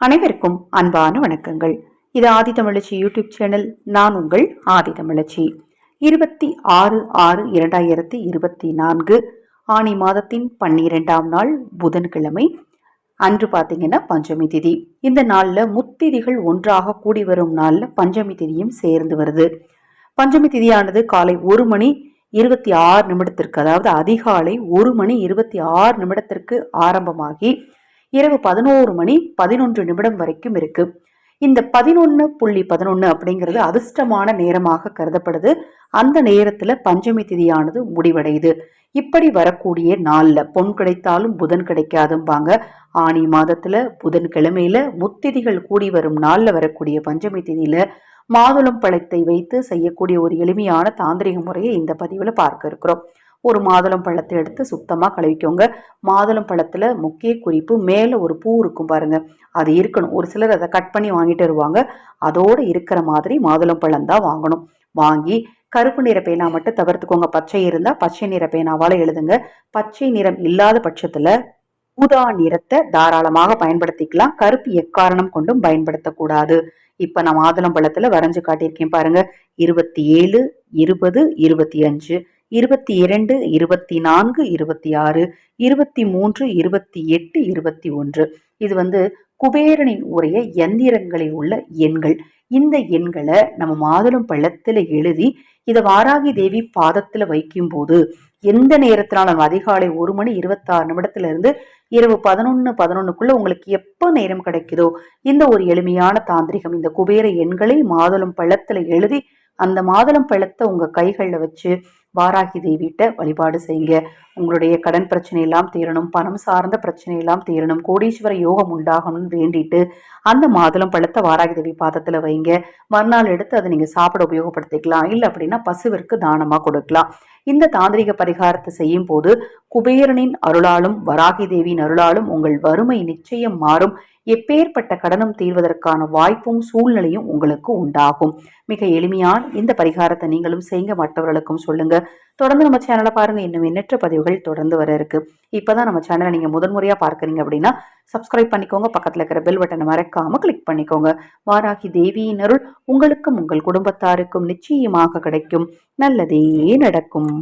அனைவருக்கும் அன்பான வணக்கங்கள். இது ஆதி தமிழச்சி யூடியூப் சேனல். நான் உங்கள் ஆதி தமிழச்சி. இருபத்தி ஆறு ஆறு இரண்டாயிரத்தி இருபத்தி நான்கு ஆணி மாதத்தின் பன்னிரெண்டாம் நாள் புதன்கிழமை. அன்று பார்த்தீங்கன்னா பஞ்சமி திதி. இந்த நாளில் முத்திதிகள் ஒன்றாக கூடி வரும் நாளில் பஞ்சமி திதியும் சேர்ந்து வருது. பஞ்சமி திதியானது காலை ஒரு மணி இருபத்தி ஆறு நிமிடத்திற்கு அதாவது அதிகாலை ஒரு மணி இருபத்தி ஆறு நிமிடத்திற்கு ஆரம்பமாகி இரவு பதினோரு மணி பதினொன்று நிமிடம் வரைக்கும் இருக்கு. இந்த பதினொன்று புள்ளி பதினொன்று அப்படிங்கிறது அதிர்ஷ்டமான நேரமாக கருதப்படுது. அந்த நேரத்தில் பஞ்சமி திதியானது முடிவடையுது. இப்படி வரக்கூடிய நாளில் பொன் கிடைத்தாலும் புதன் கிடைக்காதும்பாங்க. ஆணி மாதத்தில் புதன் கிழமையில முத்திதிகள் கூடி வரும் நாளில் வரக்கூடிய பஞ்சமி திதியில் மாதுளம் பழத்தை வைத்து செய்யக்கூடிய ஒரு எளிமையான தாந்திரிக முறையை இந்த பதிவில் பார்க்க இருக்கிறோம். ஒரு மாதுளம் பழத்தை எடுத்து சுத்தமாக கழுவிக்கோங்க. மாதுளம் பழத்தில் முக்கிய குறிப்பு மேலே ஒரு பூ இருக்கும் பாருங்கள் அது இருக்கணும். ஒரு சிலர் அதை கட் பண்ணி வாங்கிட்டு வருவாங்க. அதோடு இருக்கிற மாதிரி மாதுளம் பழம் தான் வாங்கணும். வாங்கி கருப்பு நிற பேனா மட்டும் தவிர்த்துக்கோங்க. பச்சை இருந்தால் பச்சை நிற பேனாவால் எழுதுங்க. பச்சை நிறம் இல்லாத பட்சத்தில் ஊதா நிறத்தை தாராளமாக பயன்படுத்திக்கலாம். கருப்பு எக்காரணம் கொண்டும் பயன்படுத்தக்கூடாது. இப்போ நான் மாதுளம்பழத்தில் வரைஞ்சு காட்டியிருக்கேன் பாருங்க. இருபத்தி ஏழு இருபது இருபத்தி அஞ்சு. இருபத்தி இரண்டு இருபத்தி நான்கு இருபத்தி ஆறு இருபத்தி மூன்று இருபத்தி எட்டு இருபத்தி ஒன்று. இது வந்து குபேரனின் உடைய எந்திரங்களில் உள்ள எண்கள். இந்த எண்களை நம்ம மாதுளம் பள்ளத்துல எழுதி இதை வாராகி தேவி பாதத்துல வைக்கும் போது எந்த நேரத்தினாலும் அதிகாலை ஒரு மணி இருபத்தாறு நிமிடத்துல இருந்து இரவு பதினொன்று பதினொன்னுக்குள்ள உங்களுக்கு எப்போ நேரம் கிடைக்குதோ இந்த ஒரு எளிமையான தாந்திரிகம் இந்த குபேர எண்களை மாதுளம் பள்ளத்துல எழுதி அந்த மாதுளம் பழத்தை உங்க கைகளில் வச்சு வாராகி தேவிட்ட வழிபாடு செய்யுங்க. உங்களுடைய கடன் பிரச்சனை எல்லாம் தீரணும் பணம் சார்ந்த பிரச்சனை எல்லாம் தீரணும் கோடீஸ்வர யோகம் உண்டாகணும்னு வேண்டிட்டு அந்த மாதுளம் பழத்தை வாராகி தேவி பாதத்தில் வைங்க. மறுநாள் எடுத்து அதை நீங்கள் சாப்பிட உபயோகப்படுத்திக்கலாம். இல்லை அப்படின்னா பசுவிற்கு தானமாக கொடுக்கலாம். இந்த தாந்திரிக பரிகாரத்தை செய்யும் போது குபேரனின் அருளாலும் வராகி தேவியின் அருளாலும் உங்கள் வறுமை நிச்சயம் மாறும். எப்பேற்பட்ட கடனும் தீர்வதற்கான வாய்ப்பும் சூழ்நிலையும் உங்களுக்கு உண்டாகும். மிக எளிமையான இந்த பரிகாரத்தை நீங்களும் செய்யுங்க மற்றவர்களுக்கும் சொல்லுங்க. தொடர்ந்து நம்ம சேனலை பாருங்க. இன்னும் எண்ணற்ற பதிவுகள் தொடர்ந்து வர இருக்கு. இப்பதான் நம்ம சேனலை நீங்க முதன்முறையா பார்க்குறீங்க அப்படின்னா சப்ஸ்கிரைப் பண்ணிக்கோங்க. பக்கத்துல இருக்கிற பெல் பட்டனை மறக்காம கிளிக் பண்ணிக்கோங்க. வாராகி தேவியின் அருள் உங்களுக்கும் உங்கள் குடும்பத்தாருக்கும் நிச்சயமாக கிடைக்கும். நல்லதே நடக்கும்.